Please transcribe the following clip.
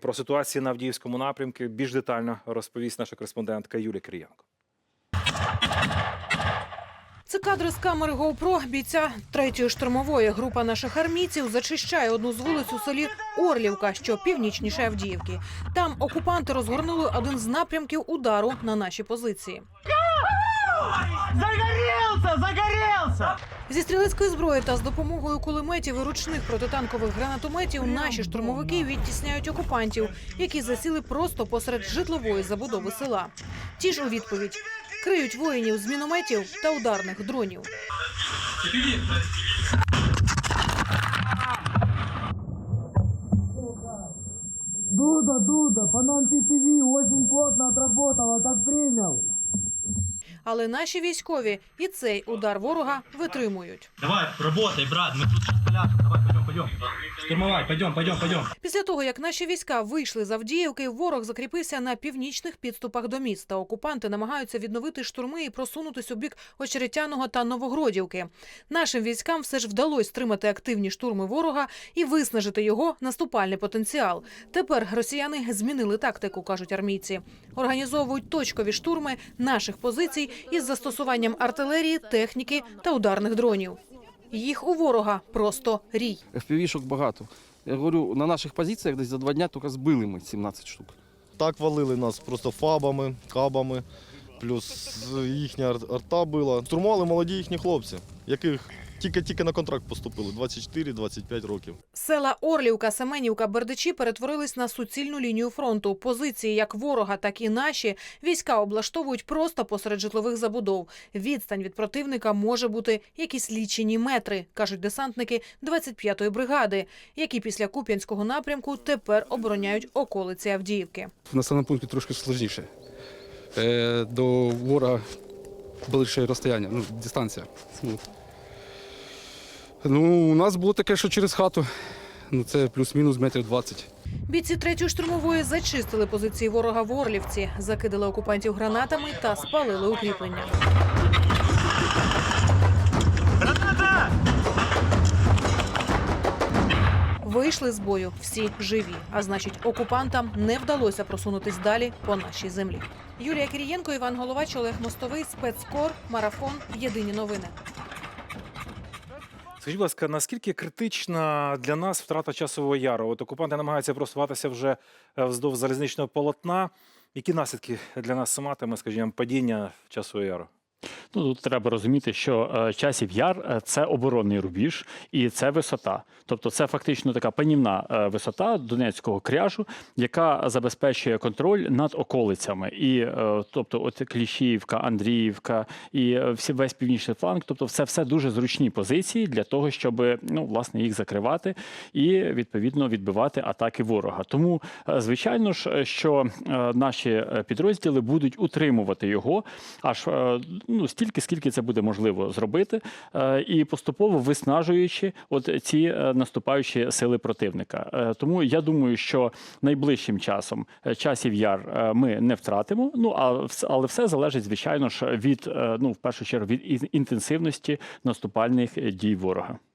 Про ситуацію на Авдіївському напрямку більш детально розповість наша кореспондентка Юлія Кирієнко. Це кадри з камери GoPro бійця третьої штурмової. Група наших армійців зачищає одну з вулиць у селі Орлівка, що північніше Авдіївки. Там окупанти розгорнули один з напрямків удару на наші позиції. Загорелся! Загорелся! Зі стрілецької зброї та з допомогою кулеметів і ручних протитанкових гранатометів наші штурмовики відтісняють окупантів, які засіли просто посеред житлової забудови села. Ті ж у відповідь криють воїнів з мінометів та ударних дронів. Дуда, Дуда, по нам ТТВ очень плотно отработала, как принял. Але наші військові і цей удар ворога витримують. Давай, работай, брат, мы тут сейчас. Давай, пойдем, пойдем. Штурмовать, пойдем, пойдем, пойдем. Після того, як наші війська вийшли з Авдіївки, ворог закріпився на північних підступах до міста. Окупанти намагаються відновити штурми і просунутись у бік Очеретяного та Новогродівки. Нашим військам все ж вдалося стримати активні штурми ворога і виснажити його наступальний потенціал. Тепер росіяни змінили тактику, кажуть армійці. Організовують точкові штурми наших позицій із застосуванням артилерії, техніки та ударних дронів. Їх у ворога просто рій. ФПВ-шок багато. Я говорю, на наших позиціях десь за два дня тільки збили ми 17 штук. Так валили нас просто фабами, кабами, плюс їхня арта була. Штурмували молоді їхні хлопці, яких тільки-тільки на контракт поступили 24-25 років. Села Орлівка, Семенівка, Бердичі перетворились на суцільну лінію фронту. Позиції як ворога, так і наші війська облаштовують просто посеред житлових забудов. Відстань від противника може бути якісь лічені метри, кажуть десантники 25-ї бригади, які після Куп'янського напрямку тепер обороняють околиці Авдіївки. В населеному пункті трошки складніше. Е, до ворога ближче розстояння, ну, дистанція. Ну. у нас було таке, що через хату. Ну, це плюс-мінус метрів 20. Бійці третьої штурмової зачистили позиції ворога в Орлівці, закидали окупантів гранатами та спалили укріплення. Вийшли з бою всі живі, а значить, окупантам не вдалося просунутись далі по нашій землі. Юлія Кирієнко, Іван Головач, Олег Мостовий, спецкор, марафон. Єдині новини. Скажіть, будь ласка, наскільки критична для нас втрата часового яру? От окупанти намагаються просуватися вже е, вздовж залізничного полотна. Які наслідки для нас матиме, скажімо, падіння часового яру? Ну, тут треба розуміти, що е, часів яр е, це оборонний рубіж і це висота. Тобто, це фактично така панівна е, висота Донецького кряжу, яка забезпечує контроль над околицями. І тобто, от Кліщіївка, Андріївка і всі весь північний фланг. Тобто, все все дуже зручні позиції для того, щоб ну власне їх закривати і відповідно відбивати атаки ворога. Тому, звичайно ж, що наші підрозділи будуть утримувати його аж ну стільки, скільки це буде можливо зробити, е, і поступово виснажуючи от ці е, наступаючі сили противника. Е, Тому я думаю, що найближчим часом часів яр ми не втратимо. Ну а але все залежить, звичайно ж, від ну в першу чергу від ін- інтенсивності наступальних дій ворога.